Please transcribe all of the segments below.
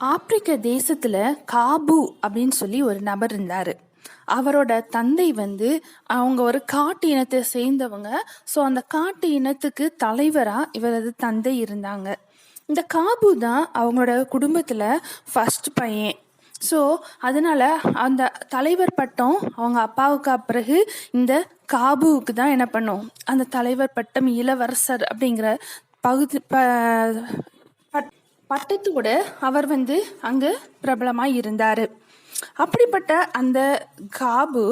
ஆப்பிரிக்க தேசத்துல காபு அப்படின்னு சொல்லி ஒரு நபர் இருந்தாரு. அவரோட தந்தை வந்து அவங்க ஒரு காட்டு இனத்தை சேர்ந்தவங்க. ஸோ அந்த காட்டு இனத்துக்கு தலைவரா இவரது தந்தை இருந்தாங்க. இந்த காபு தான் அவங்களோட குடும்பத்துல ஃபர்ஸ்ட் பையன். ஸோ அதனால அந்த தலைவர் பட்டம் அவங்க அப்பாவுக்கு பிறகு இந்த காபுவுக்கு தான் என்ன பண்ணும்? அந்த தலைவர் பட்டம் இளவரசர் அப்படிங்கிற பகுதி ப பட்டத்தோட அவர் வந்து அங்கே பிரபலமாக இருந்தார். அப்படிப்பட்ட அந்த காபு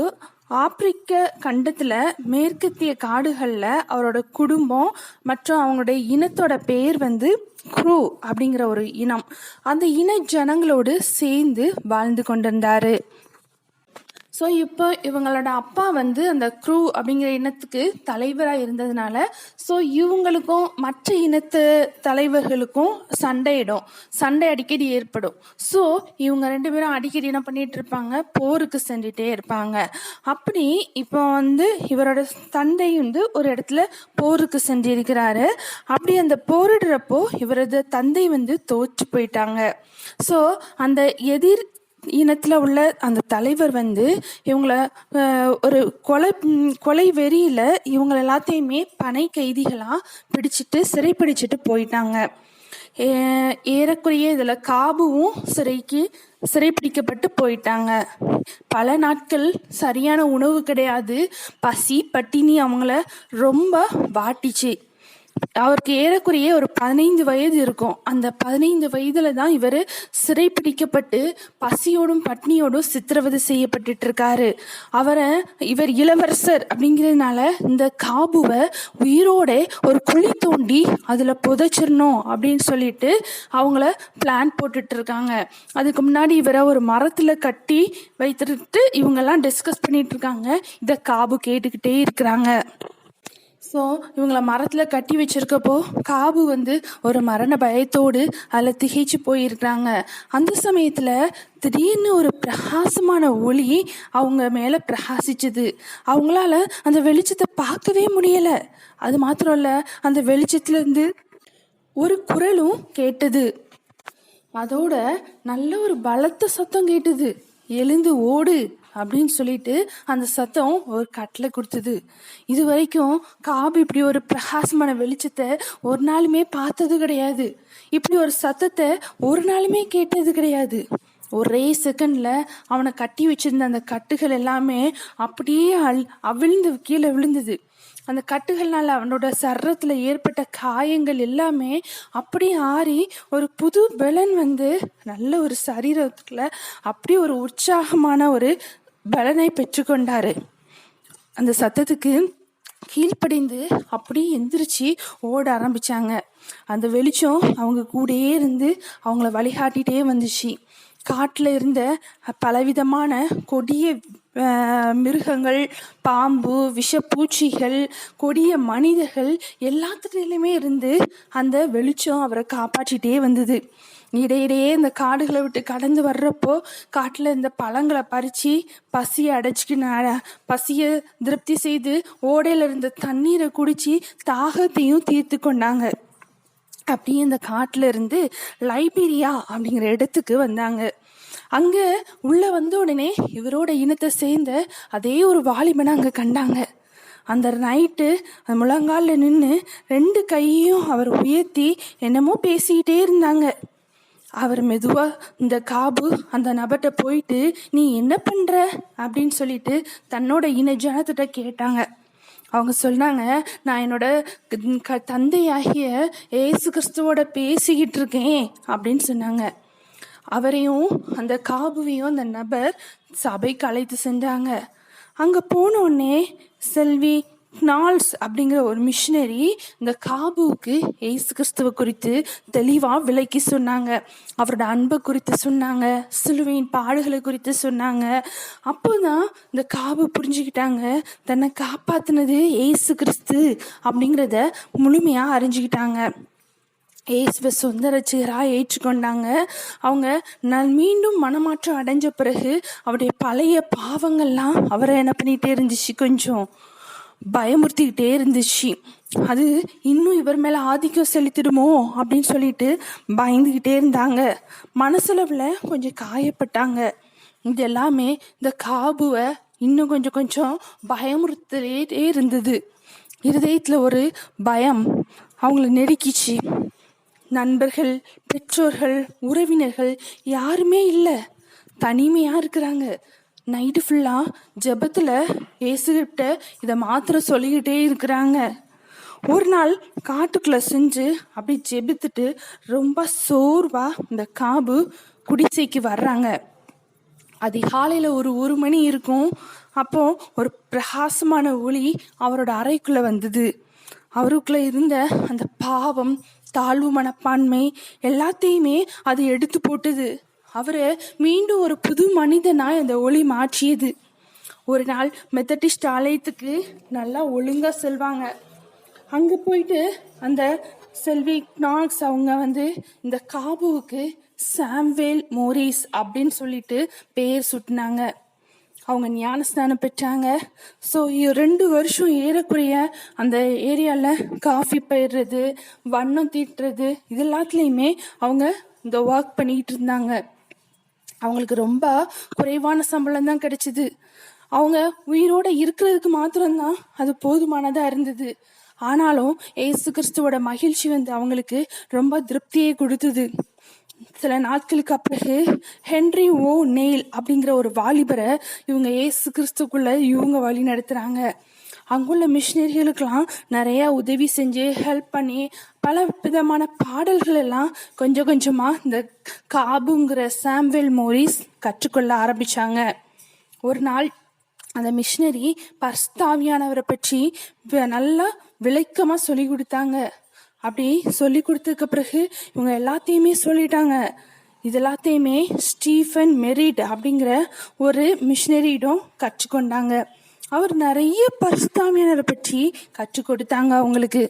ஆப்பிரிக்க கண்டத்தில் மேற்கத்திய காடுகளில் அவரோட குடும்பம் மற்றும் அவங்களுடைய இனத்தோட பேர் வந்து குரூ அப்படிங்கிற ஒரு இனம். அந்த இன ஜனங்களோடு சேர்ந்து வாழ்ந்து கொண்டிருந்தாரு. ஸோ இப்போ இவங்களோட அப்பா வந்து அந்த க்ரூ அப்படிங்கிற இனத்துக்கு தலைவராக இருந்ததுனால ஸோ இவங்களுக்கும் மற்ற இனத்து தலைவர்களுக்கும் சண்டையிடும். சண்டை அடிக்கடி ஏற்படும். ஸோ இவங்க ரெண்டு பேரும் அடிக்கடி என்ன பண்ணிட்டு இருப்பாங்க? போருக்கு சென்றுட்டே இருப்பாங்க. அப்படி இப்போ வந்து இவரோட தந்தை வந்து ஒரு இடத்துல போருக்கு சென்றிருக்கிறாரு. அப்படி அந்த போரிடுறப்போ இவரது தந்தை வந்து தோற்று போயிட்டாங்க. ஸோ அந்த எதிர் இனத்தில் உள்ள அந்த தலைவர் வந்து இவங்கள ஒரு கொலை கொலை வெறியில் இவங்க எல்லாத்தையுமே பனை கைதிகளாக பிடிச்சிட்டு சிறைப்பிடிச்சிட்டு போயிட்டாங்க. ஏ- ஏறக்குறைய இதில் காபுவும் சிறைக்கு சிறைப்பிடிக்கப்பட்டு போயிட்டாங்க. பல நாட்கள் சரியான உணவு கிடையாது. பசி பட்டினி அவங்கள ரொம்ப வாட்டிச்சு. அவருக்கு ஏறக்குறைய ஒரு பதினைந்து வயது இருக்கும். அந்த பதினைந்து வயதுல தான் இவர் சிறைப்பிடிக்கப்பட்டு பசியோடும் பட்னியோடும் சித்திரவதை செய்யப்பட்டுட்டு இருக்காரு அவரை இவர் இளவரசர் அப்படிங்கிறதுனால இந்த காபுவை உயிரோட ஒரு குழி தோண்டி அதுல புதைச்சிடணும் அப்படின்னு சொல்லிட்டு அவங்கள பிளான் போட்டுட்டு இருக்காங்க அதுக்கு முன்னாடி இவரை ஒரு மரத்துல கட்டி வைத்துட்டு இவங்கெல்லாம் டிஸ்கஸ் பண்ணிட்டு இருக்காங்க இதை காபு கேட்டுக்கிட்டே இருக்கிறாங்க. ஸோ இவங்கள மரத்தில் கட்டி வச்சிருக்கப்போ காபு வந்து ஒரு மரண பயத்தோடு அதில் திகைச்சு போயிருக்கிறாங்க. அந்த சமயத்தில் திடீர்னு ஒரு பிரகாசமான ஒளி அவங்க மேலே பிரகாசிச்சுது. அவங்களால அந்த வெளிச்சத்தை பார்க்கவே முடியலை. அது மாத்திரம் இல்லை அந்த வெளிச்சத்துலேருந்து ஒரு குரலும் கேட்டது. அதோட நல்ல ஒரு பலத்த சத்தம் கேட்டது. எழுந்து ஓடு. அப்படின்னு சொல்லிட்டு அந்த சத்தம் ஒரு கட்டில் கொடுத்தது. இது வரைக்கும் காபு இப்படி ஒரு பிரகாசமான வெளிச்சத்தை ஒரு நாளுமே பார்த்தது கிடையாது. இப்படி ஒரு சத்தத்தை ஒரு நாளுமே கேட்டது கிடையாது. ஒரே செகண்ட்ல அவனை கட்டி வச்சிருந்த அந்த கட்டுகள் எல்லாமே அப்படியே அல் அவிழ்ந்து கீழே விழுந்தது. அந்த கட்டுகள்னால அவனோட சர்ரத்துல ஏற்பட்ட காயங்கள் எல்லாமே அப்படியே ஆறி ஒரு புது பலன் வந்து நல்ல ஒரு சரீரத்தில் அப்படியே ஒரு உற்சாகமான ஒரு பலனை பெற்றுக்கொண்டாரு. அந்த சத்தத்துக்கு கீழ்ப்படிந்து அப்படியே எந்திரிச்சு ஓட ஆரம்பிச்சாங்க. அந்த வெளிச்சம் அவங்க கூடயே இருந்து அவங்கள வழிகாட்டிகிட்டே வந்துச்சு. காட்டில் இருந்த பலவிதமான கொடிய மிருகங்கள் பாம்பு விஷப்பூச்சிகள் கொடிய மனிதர்கள் எல்லாத்துலேயுமே இருந்து அந்த வெளிச்சம் அவரை காப்பாற்றிட்டே வந்தது. இடையிடையே இந்த காடுகளை விட்டு கடந்து வர்றப்போ காட்டில் இந்த பழங்களை பறித்து பசியை அடைச்சிக்கின பசியை திருப்தி செய்து ஓடையில் இருந்த தண்ணீரை குடித்து தாகத்தையும் தீர்த்து கொண்டாங்க. அப்படியே இந்த காட்டில் இருந்து லைபீரியா அப்படிங்கிற இடத்துக்கு வந்தாங்க. அங்கே உள்ளே வந்த உடனே இவரோட இனத்தை சேர்ந்த அதே ஒரு வாலிபனை அங்கே கண்டாங்க. அந்த நைட்டு அந்த நின்று ரெண்டு கையையும் அவர் உயர்த்தி என்னமோ பேசிக்கிட்டே இருந்தாங்க. அவர் மெதுவா இந்த காபு அந்த நபர்கிட்ட போயிட்டு நீ என்ன பண்ற? அப்படின்னு சொல்லிட்டு தன்னோட இன ஜனத்திட்ட கேட்டாங்க. அவங்க சொன்னாங்க நான் என்னோட க- தந்தையாகிய ஏசு கிறிஸ்துவோட பேசிக்கிட்டு இருக்கேன் அப்படின்னு சொன்னாங்க. அவரையும் அந்த காபுவையும் அந்த நபர் சபைக்கு அழைத்து சென்றாங்க. அங்கே போனோடனே செல்வி நாள்ஸ் அப்படிங்கிற ஒரு மிஷினரி இந்த காபுவுக்கு ஏசு கிறிஸ்துவ குறித்து தெளிவாக விளக்கி சொன்னாங்க. அவரோட அன்பை குறித்து சொன்னாங்க. சிலுவையின் பாடுகளை குறித்து சொன்னாங்க. அப்போதான் இந்த காபு புரிஞ்சுக்கிட்டாங்க. தன்னை காப்பாத்துனது ஏசு கிறிஸ்து அப்படிங்கிறத முழுமையாக அறிஞ்சுக்கிட்டாங்க. இயேசுவை சொந்த ரசிகராக ஏற்றுக்கொண்டாங்க. அவங்க நான் மீண்டும் மனமாற்றம் அடைஞ்ச பிறகு அவருடைய பழைய பாவங்கள்லாம் அவரை என்ன பண்ணிகிட்டே இருந்துச்சு கொஞ்சம். பயமுறுத்திக்கிட்டே இருந்துச்சு. அது இன்னும் இவர் மேல ஆதிக்கம் செலுத்திடுமோ அப்படின்னு சொல்லிட்டு பயந்துகிட்டே இருந்தாங்க. மனசுலவுல கொஞ்சம் காயப்பட்டாங்க. இது எல்லாமே இந்த காபுவை இன்னும் கொஞ்சம் கொஞ்சம் பயமுறுத்திட்டே இருந்தது. இருதயத்துல ஒரு பயம் அவங்கள நெருக்கிச்சு. நண்பர்கள் பெற்றோர்கள் உறவினர்கள் யாருமே இல்லை. தனிமையா இருக்கிறாங்க. நைட்டு ஃபுல்லாக ஜபத்தில் இயேசுகிட்ட இதை மாத்திரை சொல்லிக்கிட்டே இருக்கிறாங்க. ஒரு நாள் காட்டுக்குள்ளே செஞ்சு அப்படி ஜெபித்துட்டு ரொம்ப சோர்வாக இந்த காபு குடிசைக்கு வர்றாங்க. அதிகாலையில் ஒரு ஒரு மணி இருக்கும். அப்போ ஒரு பிரகாசமான ஒளி அவரோட அறைக்குள்ள வந்தது. அவருக்குள்ள இருந்த அந்த பாவம் தாழ்வு மனப்பான்மை எல்லாத்தையுமே அது எடுத்து போட்டுது. அவரை மீண்டும் ஒரு புது மனிதனாக இந்த ஒளி மாற்றியது. ஒரு நாள் மெத்தடிஸ்ட் ஆலயத்துக்கு நல்லா ஒழுங்கா செல்வாங்க. அங்க போயிட்டு அந்த செல்வி நாக்ஸ் அவங்க வந்து இந்த காபுவுக்கு சாம்வேல் மோரிஸ் அப்படின்னு சொல்லிட்டு பேர் சுட்டினாங்க. அவங்க ஞானஸ்தானம் பெற்றாங்க. ஸோ ரெண்டு வருஷம் ஏறக்குறைய அந்த ஏரியாவில் காஃபி பயிர்றது வண்ணம் தீட்டுறது இது எல்லாத்துலேயுமே அவங்க இந்த ஒர்க் பண்ணிக்கிட்டு இருந்தாங்க. அவங்களுக்கு ரொம்ப குறைவான சம்பளம் தான் கிடைச்சிது. அவங்க உயிரோட இருக்கிறதுக்கு மாத்திரம்தான் அது போதுமானதா இருந்தது. ஆனாலும் ஏசு கிறிஸ்துவோட மகிழ்ச்சி வந்து அவங்களுக்கு ரொம்ப திருப்தியை கொடுத்தது. சில நாட்களுக்கு பிறகு ஹென்ரி ஓ நெயில் அப்படிங்கிற ஒரு வாலிபரை இவங்க ஏசு கிறிஸ்துக்குள்ள இவங்க வழி நடத்துறாங்க. அங்குள்ள மிஷினரிகளுக்கெல்லாம் நிறைய உதவி செஞ்சு ஹெல்ப் பண்ணி பல விதமான பாடல்கள் எல்லாம் கொஞ்சம் கொஞ்சமா இந்த காபுங்கிற சாம்வெல் மோரிஸ் கற்றுக்கொள்ள ஆரம்பிச்சாங்க. ஒரு நாள் அந்த மிஷினரி பர்ஸ்தாவியானவரை பற்றி வ- நல்லா விளக்கமா சொல்லி கொடுத்தாங்க. அப்படி சொல்லி கொடுத்ததுக்கு பிறகு இவங்க எல்லாத்தையுமே சொல்லிட்டாங்க. இது எல்லாத்தையுமே ஸ்டீஃபன் மெரிட் அப்படிங்கிற ஒரு மிஷினரியிடம் கற்றுக்கொண்டாங்க. அவர் நிறைய பரிசுத்தாமியானரை பற்றி கற்றுக் கொடுத்தாங்க அவங்களுக்கு.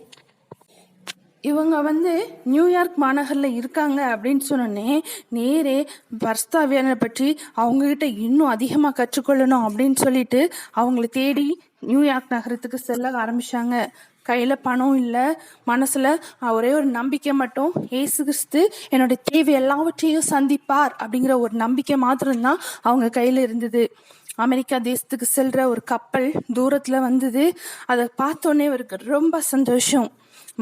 இவங்க வந்து நியூயார்க் மாநகரில் இருக்காங்க அப்படின்னு சொன்னோடனே நேரே பர்ஸ்தாவியனை பற்றி அவங்கக்கிட்ட இன்னும் அதிகமாக கற்றுக்கொள்ளணும் அப்படின்னு சொல்லிட்டு அவங்கள தேடி நியூயார்க் நகரத்துக்கு செல்ல ஆரம்பிச்சாங்க. கையில் பணம் இல்லை மனசில் ஒரே ஒரு நம்பிக்கை மட்டும் ஏசு கிறிஸ்து என்னோட தேவை எல்லாவற்றையும் சந்திப்பார் அப்படிங்கிற ஒரு நம்பிக்கை மாத்திரம்தான் அவங்க கையில் இருந்தது. அமெரிக்கா தேசத்துக்கு செல்ற ஒரு கப்பல் தூரத்துல வந்தது. அதை பார்த்தோன்னே அவருக்கு ரொம்ப சந்தோஷம்.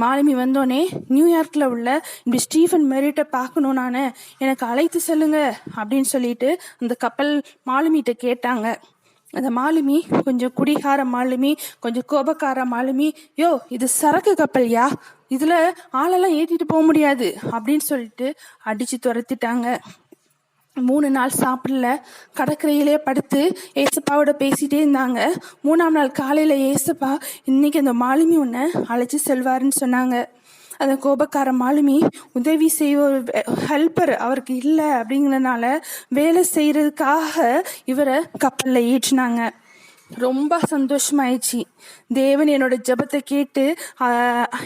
மாலுமி வந்தோடனே நியூயார்க்ல உள்ள இப்படி ஸ்டீஃபன் மெரிட்டை பார்க்கணும் நான். எனக்கு அழைத்து செல்லுங்க அப்படின்னு சொல்லிட்டு அந்த கப்பல் மாலுமிகிட்ட கேட்டாங்க. அந்த மாலுமி கொஞ்சம் குடிகார மாலுமி கொஞ்சம் கோபக்கார மாலுமி யோ இது சரக்கு கப்பல்யா? இதுல ஆளெல்லாம் ஏத்திட்டு போக முடியாது அப்படின்னு சொல்லிட்டு அடிச்சு துரத்திட்டாங்க. மூணு நாள் சாப்பிடல. கடற்கரையிலே படுத்து ஏசப்பாவோட பேசிட்டே இருந்தாங்க. மூணாம் நாள் காலையில ஏசப்பா இன்னைக்கு அந்த மாலுமி ஒன்று அழைச்சி செல்வாருன்னு சொன்னாங்க. அந்த கோபக்கார மாலுமி உதவி செய்வோர் ஒரு ஹெல்ப்பர் அவருக்கு இல்லை அப்படிங்கிறனால வேலை செய்யறதுக்காக இவரை கப்பலில் ஏற்றினாங்க. ரொம்ப சந்தோஷமாயிடுச்சு. தேவன் என்னோட ஜெபத்தை கேட்டு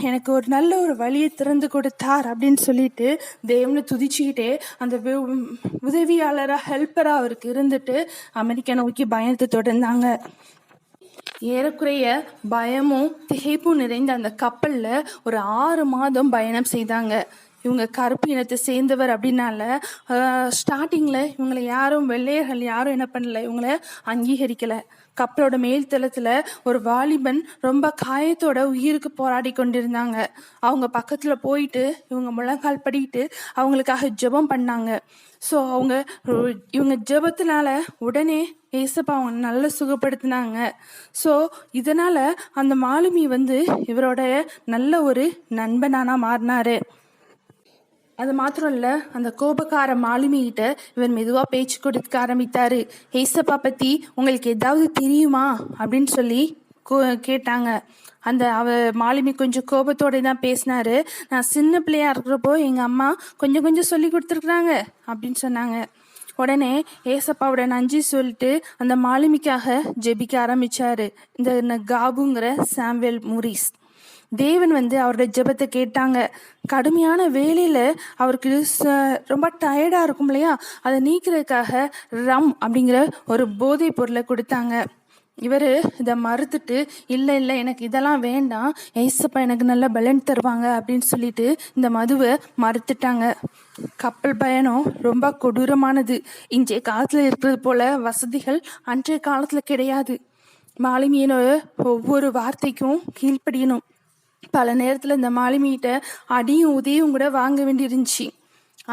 எனக்கு ஒரு நல்ல ஒரு வழியை திறந்து கொடுத்தார் அப்படின்னு சொல்லிட்டு தேவனை துதிச்சுக்கிட்டே அந்த உதவியாளராக ஹெல்ப்பராக அவருக்கு இருந்துட்டு அமெரிக்கா நோக்கி பயணத்தை தொடர்ந்தாங்க. ஏறக்குறைய பயமும் திகைப்பும் நிறைந்த அந்த கப்பலில் ஒரு ஆறு மாதம் பயணம் செய்தாங்க. இவங்க கருப்பு இனத்தை சேர்ந்தவர் அப்படின்னால ஸ்டார்டிங்ல இவங்களை யாரும் வெள்ளையர்கள் யாரும் என்ன பண்ணல இவங்களை அங்கீகரிக்கல. கப்பலோட மேல் தளத்துல ஒரு வாலிபன் ரொம்ப காயத்தோட உயிருக்கு போராடி கொண்டிருந்தாங்க. அவங்க பக்கத்துல போயிட்டு இவங்க முழங்கால் படிட்டு அவங்களுக்காக ஜெபம் பண்ணாங்க. ஸோ அவங்க இவங்க ஜெபத்தினால உடனே ஏசப்பா அவங்க நல்லா சுகப்படுத்தினாங்க. ஸோ இதனால அந்த மாலுமி வந்து இவரோட நல்ல ஒரு நண்பனானா மாறினாரு. அது மாத்திரம் இல்லை அந்த கோபக்கார மாலுமிகிட்ட இவர் மெதுவாக பேச்சு கொடுக்க ஆரம்பித்தாரு. ஏசப்பா பற்றி உங்களுக்கு ஏதாவது தெரியுமா? அப்படின்னு சொல்லி கோ- கேட்டாங்க. அந்த அவ மாலுமி கொஞ்சம் கோபத்தோடு தான் பேசினாரு. நான் சின்ன பிள்ளையா இருக்கிறப்போ எங்கள் அம்மா கொஞ்சம் கொஞ்சம் சொல்லி கொடுத்துருக்குறாங்க அப்படின்னு சொன்னாங்க. உடனே ஏசப்பாவோட நன்றி சொல்லிட்டு அந்த மாலுமிக்காக ஜெபிக்க ஆரம்பித்தார் இந்த காபுங்கிற சாம்வேல் மூரிஸ். தேவன் வந்து அவருடைய ஜெபத்தை கேட்டாங்க. கடுமையான வேலையில அவருக்கு ச- ரொம்ப டயர்டா இருக்கும் இல்லையா? அதை நீக்கிறதுக்காக ரம் அப்படிங்கிற ஒரு போதைப் பொருளை கொடுத்தாங்க. இவர் இதை மறுத்துட்டு இல்லை இல்லை எனக்கு இதெல்லாம் வேண்டாம். ஏசப்பா எனக்கு நல்ல பலன் தருவாங்க அப்படின்னு சொல்லிட்டு இந்த மதுவை மறுத்துட்டாங்க. கப்பல் பயணம் ரொம்ப கொடூரமானது. இன்றைய காலத்தில் இருக்கிறது போல வசதிகள் அன்றைய காலத்தில் கிடையாது. மாலுமியினோட ஒவ்வொரு வார்த்தைக்கும் கீழ்ப்படியணும். பல நேரத்தில் இந்த மாலுமிகிட்ட அடியும் உதவியும் கூட வாங்க வேண்டியிருந்துச்சு.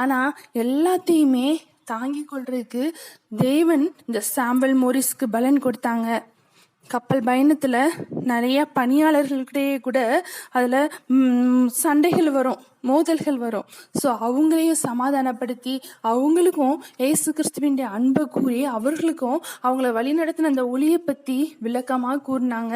ஆனால் எல்லாத்தையுமே தாங்கி கொள்றதுக்கு தேவன் இந்த சாம்பல் மோரிஸ்க்கு பலன் கொடுத்தாங்க. கப்பல் பயணத்தில் நிறைய பணியாளர்கள்கிட்டயே கூட அதில் சண்டைகள் வரும் மோதல்கள் வரும். ஸோ அவங்களையும் சமாதானப்படுத்தி அவங்களுக்கும் ஏசு கிறிஸ்துவின்டைய அன்பை கூறி அவர்களுக்கும் அவங்கள வழிநடத்தின அந்த ஒளியை பற்றி விளக்கமாக கூறினாங்க.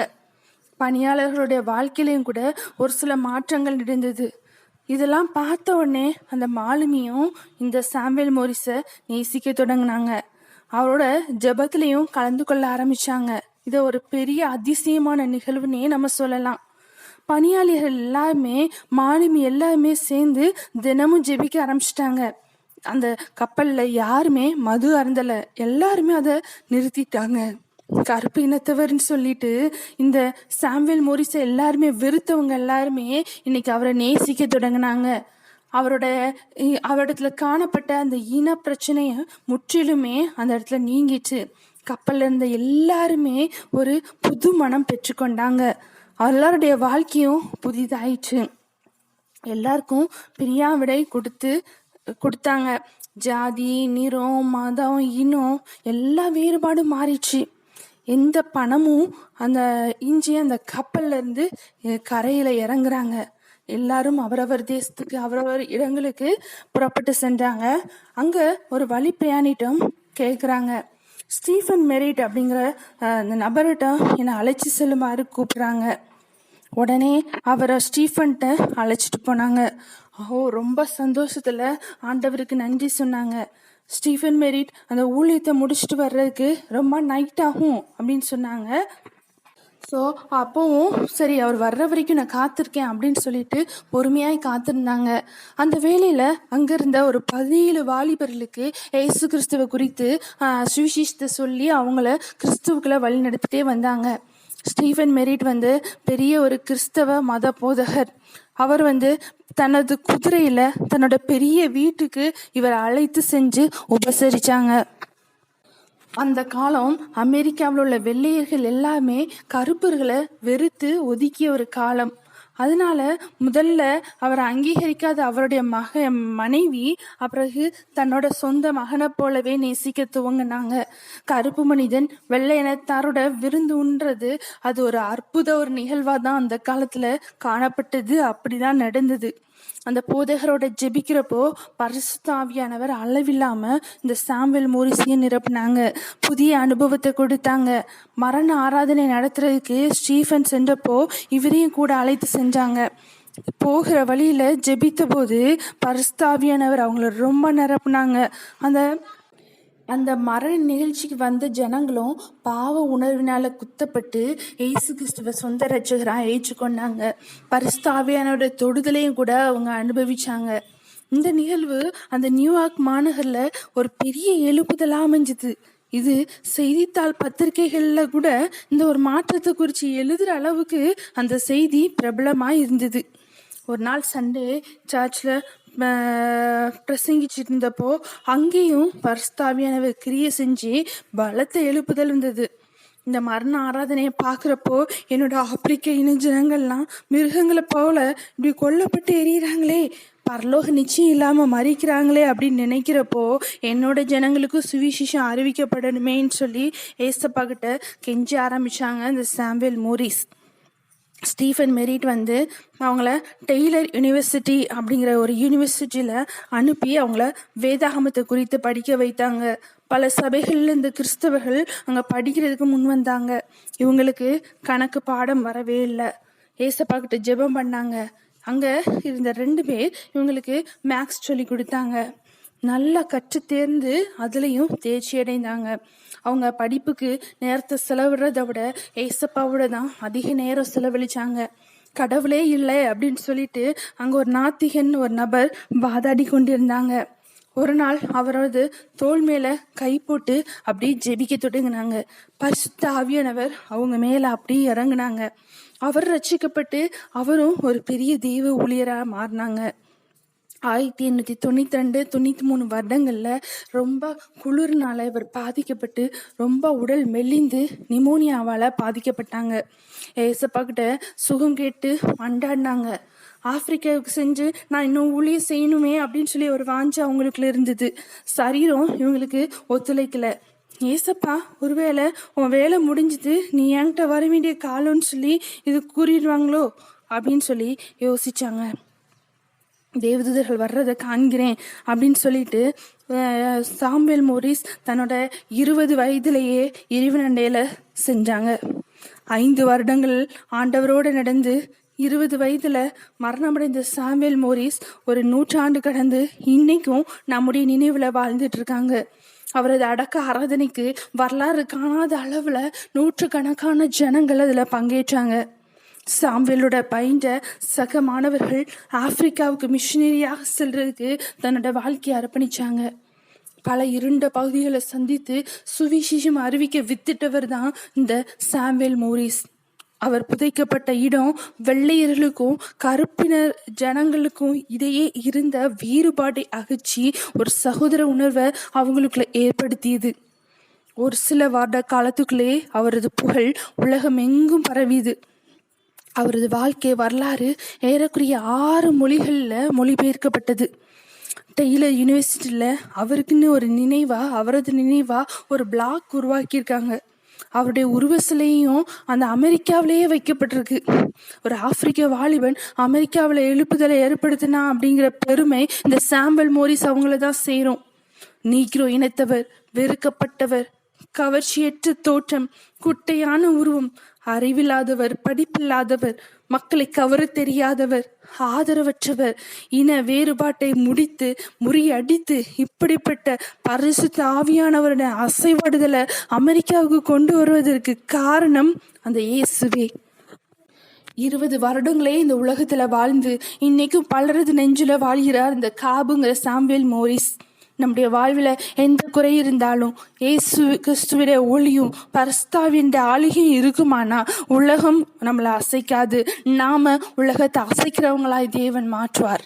பணியாளர்களுடைய வாழ்க்கையிலையும் கூட ஒரு சில மாற்றங்கள் நடந்தது இதெல்லாம் பார்த்த உடனே அந்த மாலுமியும் இந்த சாம்வேல் மோரிஸை நேசிக்க தொடங்கினாங்க. அவரோட ஜெபத்திலையும் கலந்து கொள்ள ஆரம்பிச்சாங்க. இதை ஒரு பெரிய அதிசயமான நிகழ்வுனே நம்ம சொல்லலாம். பணியாளிகள் எல்லாருமே மாலுமி எல்லாருமே சேர்ந்து தினமும் ஜெபிக்க ஆரம்பிச்சிட்டாங்க. அந்த கப்பலில் யாருமே மது அருந்தலை. எல்லாருமே அதை நிறுத்திட்டாங்க. கருப்பு இனத்தவர்னு சொல்லிட்டு இந்த சாம்வேல் மோரிஸை எல்லாருமே வெறுத்தவங்க எல்லாருமே இன்னைக்கு அவரை நேசிக்க தொடங்கினாங்க. அவரோட இ- அவரிடத்துல காணப்பட்ட அந்த இன பிரச்சனைய முற்றிலுமே அந்த இடத்துல நீங்கிச்சு. கப்பல்ல இருந்த எல்லாருமே ஒரு புது மனம் பெற்றுக்கொண்டாங்க. எல்லாருடைய வாழ்க்கையும் புதிதாயிடுச்சு. எல்லாருக்கும் பிரியாவிடை கொடுத்து கொடுத்தாங்க. ஜாதி நிறம் மதம் இனம் எல்லா வேறுபாடும் மாறிடுச்சு. எந்த பணமும் அந்த இஞ்சி அந்த கப்பல்ல இருந்து கரையில இறங்குறாங்க. எல்லாரும் அவரவர் தேசத்துக்கு அவரவர் இடங்களுக்கு புறப்பட்டு சென்றாங்க. அங்க ஒரு வழி பிரயாணிட்டம் கேட்குறாங்க ஸ்டீஃபன் மெரிட் அப்படிங்கிற அந்த நபர்கிட்ட என்னை அழைச்சி செல்லுமாறு கூப்பிடுறாங்க. உடனே அவரை ஸ்டீஃபன்ட்ட அழைச்சிட்டு போனாங்க. ஓ ரொம்ப சந்தோஷத்துல ஆண்டவருக்கு நன்றி சொன்னாங்க. ஸ்டீஃபன் மெரிட் அந்த ஊழியத்தை முடிச்சுட்டு வர்றதுக்கு ரொம்ப நைட் ஆகும் அப்படின்னு சொன்னாங்க. ஸோ அப்போவும் சரி அவர் வர்ற வரைக்கும் நான் காத்திருக்கேன் அப்படின்னு சொல்லிட்டு பொறுமையாக காத்திருந்தாங்க. அந்த வேலையில் அங்கே இருந்த ஒரு பதினேழு வாலிபர்களுக்கு இயேசு கிறிஸ்துவை குறித்து சுவிசேஷத்தை சொல்லி அவங்கள கிறிஸ்துவுக்குள்ள வழி நடத்திட்டே வந்தாங்க. ஸ்டீஃபன் மெரிட் வந்து பெரிய ஒரு கிறிஸ்தவ மத போதகர். அவர் வந்து தனது குதிரையில தன்னோட பெரிய வீட்டுக்கு இவரை அழைத்து செஞ்சு உபசரிச்சாங்க. அந்த காலம் அமெரிக்காவில் உள்ள வெள்ளையர்கள் எல்லாமே கருப்பர்களை வெறுத்து ஒதுக்கிய ஒரு காலம். அதனால முதல்ல அவரை அங்கீகரிக்காத அவருடைய மக மனைவி பிறகு தன்னோட சொந்த மகனை போலவே நேசிக்க துவங்கினாங்க. கருப்பு மனிதன் வெள்ளை இனத்தாரோட விருந்து உண்றது அது ஒரு அற்புத ஒரு நிகழ்வா தான் அந்த காலத்துல காணப்பட்டது. அப்படிதான் நடந்தது. அந்த போதகரோட ஜெபிக்கிறப்போ பரிசுத்தாவியானவர் அளவில்லாம இந்த சாம்பல் மோரிசியை நிரப்புனாங்க. புதிய அனுபவத்தை கொடுத்தாங்க. மரண ஆராதனை நடத்துறதுக்கு ஸ்டீஃபன் சென்றப்போ இவரையும் கூட அழைத்து செஞ்சாங்க. போகிற வழியில ஜெபித்த போது பரிசுத்தாவியானவர் அவங்கள ரொம்ப நிரப்புனாங்க. அந்த அந்த மரண நிகழ்ச்சிக்கு வந்த ஜனங்களும் பாவ உணர்வினால குத்தப்பட்டு இயேசு கிறிஸ்துவ சொந்த ரட்சகராக ஏற்றுக்கொண்டாங்க பரிசுத்தாவியானோட தொடுதலையும் கூட அவங்க அனுபவிச்சாங்க. இந்த நிகழ்வு அந்த நியூயார்க் மாநகரில் ஒரு பெரிய எழுப்புதலாக அமைஞ்சுது. இது செய்தித்தாள் பத்திரிகைகளில் கூட இந்த ஒரு மாற்றத்தை குறித்து எழுதுகிற அளவுக்கு அந்த செய்தி பிரபலமாக இருந்தது ஒரு நாள் சண்டே சர்ச்சில் பிரசங்கிச்சிட்டு இருந்தப்போ அங்கேயும் பரிஸ்தாவியானவர் கிரியை செஞ்சு பலத்த எழுப்புதல் இருந்தது. இந்த மரண ஆராதனையை பார்க்குறப்போ என்னோட ஆப்பிரிக்க இன ஜனங்கள்லாம் மிருகங்களை போல இப்படி கொல்லப்பட்டு எறிகிறாங்களே பரலோக நிச்சயம் இல்லாமல் மறிக்கிறாங்களே அப்படின்னு நினைக்கிறப்போ என்னோட ஜனங்களுக்கு சுவிசேஷம் அறிவிக்கப்படணுமேன்னு சொல்லி ஏசப்பா கிட்ட கெஞ்சி ஆரம்பிச்சாங்க இந்த சாம்பல் மோரிஸ். ஸ்டீஃபன் மெரிட் வந்து அவங்கள டெய்லர் யுனிவர்சிட்டி அப்படிங்கிற ஒரு யூனிவர்சிட்டியில் அனுப்பி அவங்கள வேதாகமத்தை குறித்து படிக்க வைத்தாங்க. பல சபைகளில் இந்த கிறிஸ்தவர்கள் அங்கே படிக்கிறதுக்கு முன் வந்தாங்க. இவங்களுக்கு கணக்கு பாடம் வரவே இல்லை. ஏசப்பா கிட்ட ஜெபம் பண்ணாங்க. அங்கே இருந்த ரெண்டு பேர் இவங்களுக்கு மேக்ஸ் சொல்லி கொடுத்தாங்க. நல்லா கற்று தேர்ந்து அதுலேயும் தேர்ச்சி அடைந்தாங்க. அவங்க படிப்புக்கு நேரத்தை செலவிடுறத விட ஏசப்பாவோட தான் அதிக நேரம் செலவழிச்சாங்க. கடவுளே இல்லை அப்படின்னு சொல்லிட்டு அங்கே ஒரு நாத்திகன் ஒரு நபர் வாதாடி கொண்டிருந்தாங்க. ஒரு நாள் அவரது தோல் மேல கை போட்டு அப்படியே ஜெபிக்க தொடங்கினாங்க. பரிசுத்த ஆவியானவர் அவங்க மேல அப்படியே இறங்குனாங்க. அவர் ரட்சிக்கப்பட்டு அவரும் ஒரு பெரிய தெய்வ ஊழியரா மாறினாங்க. ஆயிரத்தி எண்ணூற்றி தொண்ணூற்றி ரெண்டு தொண்ணூற்றி மூணு வருடங்களில் ரொம்ப குளிர்னால இவர் பாதிக்கப்பட்டு ரொம்ப உடல் மெலிந்து நிமோனியாவால் பாதிக்கப்பட்டாங்க. ஏசப்பா கிட்ட சுகம் கேட்டு மண்டாடினாங்க. ஆப்பிரிக்காவுக்கு செஞ்சு நான் இன்னும் ஊழிய செய்யணுமே அப்படின்னு சொல்லி ஒரு வாஞ்சு அவங்களுக்குள்ள இருந்தது. சரீரம் இவங்களுக்கு ஒத்துழைக்கல. ஏசப்பா ஒருவேளை உன் வேலை முடிஞ்சுது நீ என்கிட்ட வர வேண்டிய காலம்னு சொல்லி இது கூறிடுவாங்களோ அப்படின்னு சொல்லி யோசிச்சாங்க. தேவதூதர்கள் வர்றதை காண்கிறேன் அப்படின்னு சொல்லிட்டு சாம்பேல் மோரிஸ் தன்னோட இருபது வயதிலேயே இறைவனண்டையில செஞ்சாங்க. ஐந்து வருடங்கள் ஆண்டவரோடு நடந்து இருபது வயதுல மரணமடைந்த சாம்பேல் மோரிஸ் ஒரு நூற்றாண்டு கடந்து இன்னைக்கும் நம்முடைய நினைவுல வாழ்ந்துட்டு இருக்காங்க அவரது அடக்க ஆராதனைக்கு வரலாறு காணாத அளவுல நூற்றுக்கணக்கான ஜனங்கள் அதுல பங்கேற்றாங்க. சாம்வேலோட பயின்ற சக மாணவர்கள் ஆப்பிரிக்காவுக்கு மிஷினரியாக செல்றதுக்கு தன்னோட வாழ்க்கையை அர்ப்பணிச்சாங்க. பல இருண்ட பகுதிகளை சந்தித்து சுவிசேஷம் அறிவிக்க வித்திட்டவர் தான் இந்த சாம்வேல் மோரிஸ். அவர் புதைக்கப்பட்ட இடம் வெள்ளையர்களுக்கும் கருப்பினர் ஜனங்களுக்கும் இடையே இருந்த வேறுபாட்டை அகற்றி ஒரு சகோதர உணர்வை அவங்களுக்குள்ள ஏற்படுத்தியது. ஒரு சில வருட காலத்துக்குள்ளே அவரது புகழ் உலகம் எங்கும் பரவியது. அவரது வாழ்க்கை வரலாறு ஏறக்குறைய ஆறு மொழிகளில் மொழிபெயர்க்கப்பட்டது. டெய்லர் யூனிவர்சிட்டியில் அவருக்குன்னு ஒரு நினைவா அவரது நினைவா ஒரு பிளாக் உருவாக்கியிருக்காங்க. அவருடைய உருவ சிலையும் அந்த அமெரிக்காவிலேயே வைக்கப்பட்டிருக்கு. ஒரு ஆப்பிரிக்க வாலிபன் அமெரிக்காவில் எழுப்புதலை ஏற்படுத்தினா அப்படிங்கிற பெருமை இந்த சாம்பல் மோரிஸ் அவங்கள தான் சேரும். நீக்ரோ இனத்தவர் வெறுக்கப்பட்டவர் கவர்ச்சியற்ற தோற்றம் குட்டையான உருவம் அறிவில்லாதவர் படிப்பில்லாதவர் மக்களை கவர தெரியாதவர் ஆதரவற்றவர். இன வேறுபாட்டை முடித்து முறியடித்து இப்படிப்பட்ட பரிசுத்த ஆவியானவருடைய அசைவாடுதலை அமெரிக்காவுக்கு கொண்டு வருவதற்கு காரணம் அந்த இயேசுவே. இருபது வருடங்களே இந்த உலகத்துல வாழ்ந்து இன்னைக்கும் பலரது நெஞ்சில வாழ்கிறார் இந்த காபுங்கிற சாம்பேல் மோரிஸ். நம்முடைய வாழ்வில் எந்த குறை இருந்தாலும் இயேசு கிறிஸ்துவிட ஒளியும் பரஸ்தாவின் ஆளுகையும் இருக்குமானா உலகம் நம்மளை அசைக்காது. நாம உலகத்தை அசைக்கிறவங்களாய் தேவன் மாற்றுவார்.